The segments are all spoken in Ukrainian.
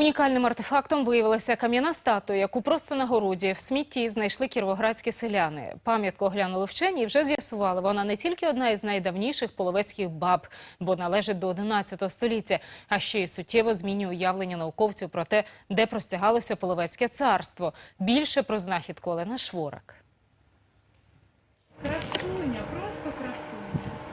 Унікальним артефактом виявилася кам'яна статуя, яку просто на городі в смітті знайшли кіровоградські селяни. Пам'ятку оглянули вчені і вже з'ясували, вона не тільки одна із найдавніших половецьких баб, бо належить до 11 століття, а ще й суттєво змінює уявлення науковців про те, де простягалося половецьке царство. Більше про знахідку Олена Шворак.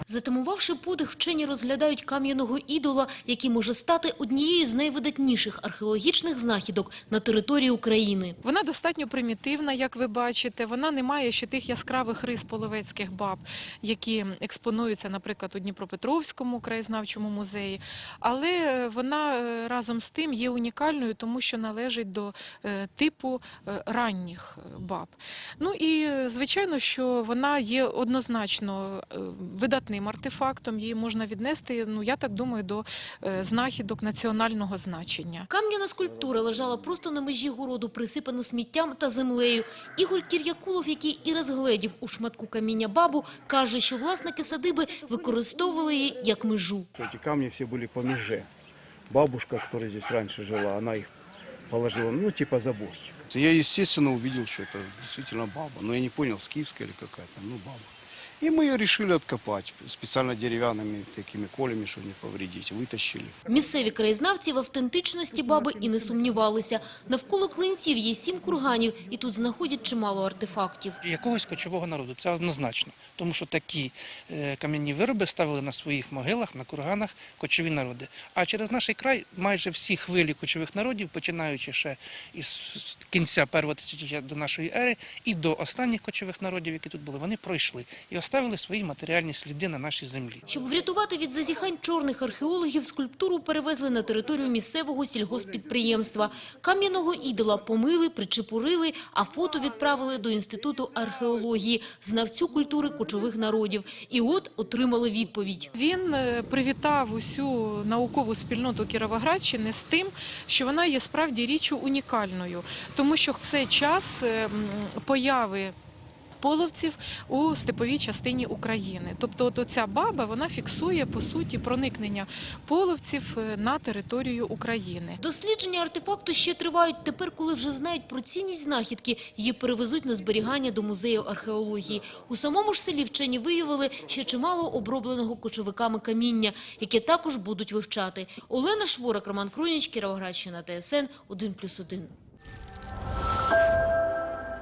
Затамувавши подих, вчені розглядають кам'яного ідола, який може стати однією з найвидатніших археологічних знахідок на території України. Вона достатньо примітивна, як ви бачите. Вона не має ще тих яскравих рис половецьких баб, які експонуються, наприклад, у Дніпропетровському краєзнавчому музеї. Але вона е, разом з тим є унікальною, тому що належить до е, типу е, ранніх е, баб. Ну і е, звичайно, що вона є однозначно е, видатним артефактом. Її можна віднести, ну я так думаю, до е, знахідок національного значення. Кам'яна скульптура лежала просто на межі городу, присипана сміттям та землею. Ігор Кір'якулов, який і розгледів у шматку каміння бабу, каже, що власники садиби використовували її як межу. что эти камни все были по меже. Бабушка, которая здесь раньше жила, она их положила, ну, типа заборчик. Я, естественно, увидел, что это действительно баба. Но я не понял, скифская или какая-то, ну, баба. И мы ее решили откопать специально деревянными такими колями, чтобы не повредить. Вытащили. Місцеві краєзнавці в автентичності баби і не сумнівалися. Навколо клинців є сім курганів, і тут знаходять чимало артефактів. якогось кочового народу. Це однозначно. Тому що такі е, кам'яні вироби ставили на своїх могилах, на курганах кочові народи. А через наш край майже всі хвилі кочових народів, починаючи ще із кінця першого тисячоліття до нашої ери і до останніх кочових народів, які тут були, вони пройшли і оставили свої матеріальні сліди на нашій землі. Щоб врятувати від зазіхань чорних археологів, скульптуру перевезли на територію місцевого сільгоспідприємства. Кам'яного ідола помили, причепурили, а фото відправили до Інституту археології, знавцю культури кочових народів. І от отримали відповідь. Він е, привітав усю наукову спільноту Кіровоградщини з тим, що вона є справді річчю унікальною, тому що це час е, появи. Половців у степовій частині України, тобто, от оця баба вона фіксує по суті проникнення половців е, на територію України. Дослідження артефакту ще тривають. Тепер, коли вже знають про цінність знахідки, її перевезуть на зберігання до музею археології. У самому ж селі вчені виявили ще чимало обробленого кочовиками каміння, яке також будуть вивчати. Олена Шворак, Роман Кроніч, Кіровоградщина, ТСН 1+,1.